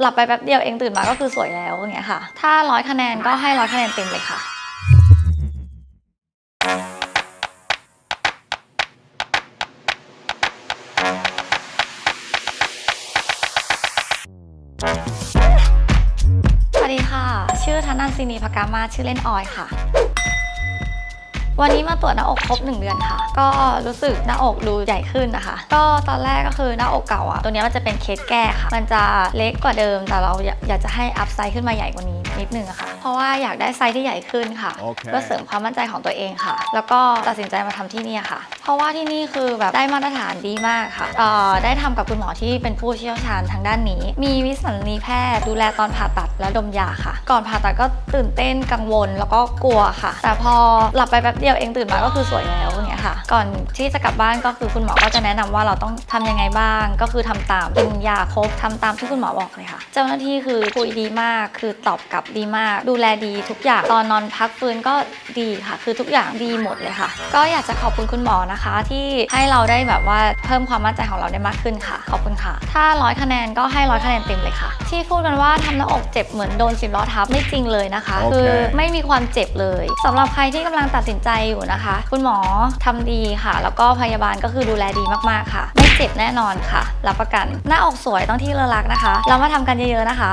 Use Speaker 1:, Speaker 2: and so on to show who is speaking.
Speaker 1: หลับไปแป๊บเดียวเองตื่นมาก็คือสวยแล้วอย่างเงี้ยค่ะ ถ้าร้อยคะแนนก็ให้ร้อยคะแนนเต็มเลยค่ะ สวัสดีค่ะ ชื่อธนันซินีพกามาชื่อเล่นออยค่ะ วันนี้มาตรวจหน้าอกครบ 1 เดือนค่ะ ก็รู้สึกหน้าอกดูใหญ่ขึ้นนะคะ ก็ตอนแรกก็คือหน้าอกเก่าอะตัวเนี้ยมันจะเป็นเคสแก้ค่ะ มันจะเล็กกว่าเดิม แต่เราอยากอยากจะให้อัพไซส์ขึ้นมาใหญ่กว่านี้นิดนึงอะค่ะ เพราะว่าอยากได้ไซส์ที่ใหญ่ขึ้นค่ะ
Speaker 2: โอเค
Speaker 1: เพื่อเสริมความมั่นใจของตัวเองค่ะ แล้วก็ตัดสินใจมาทำที่นี่ค่ะ เพราะว่าที่นี่คือแบบได้มาตรฐานดีมากค่ะเอ่อได้ทำกับคุณหมอที่เป็นผู้เชี่ยวชาญทางด้านนี้ มีวิสัญญีแพทย์ดูแลตอนผ่าตัดและดมยาค่ะ ก่อนผ่าตัดก็ตื่นเต้นกังวลแล้วก็กลัวค่ะ แต่พอหลับไปแป๊บเดียวเองตื่นมาก็คือสวยแล้ว ค่ะ ก่อนที่จะกลับบ้านก็คือคุณหมอก็จะแนะนำว่าเราต้องทำยังไงบ้าง ก็คือทำตามกินยาครบทำตามที่คุณหมอบอกเลยค่ะ เจ้าหน้าที่คือคุยดีมาก คือตอบกลับดีมาก ดูแลดีทุกอย่างตอนนอนพักฟื้นก็ดีค่ะ คือทุกอย่างดีหมดเลยค่ะ ก็อยากจะขอบคุณคุณหมอนะคะ ที่ให้เราได้แบบว่าเพิ่มความมั่นใจของเราได้มากขึ้นค่ะ ขอบคุณค่ะ ถ้าร้อยคะแนนก็ให้ร้อยคะแนนเต็มเลยค่ะ ที่พูดกันว่าทำหน้าอกเจ็บเหมือนโดนสิบล้อทับไม่จริงเลยนะคะ
Speaker 2: โอเค
Speaker 1: คือไม่มีความเจ็บเลยสำหรับใครที่กำลังตัดสินใจอยู่นะคะ คุณหมอทำดีค่ะ แล้วก็พยาบาลก็คือดูแลดีมากๆค่ะ ไม่เจ็บแน่นอนค่ะ รับประกัน หน้าอกสวยต้องที่เลอรักนะคะ เรามาทำกันเยอะๆนะคะ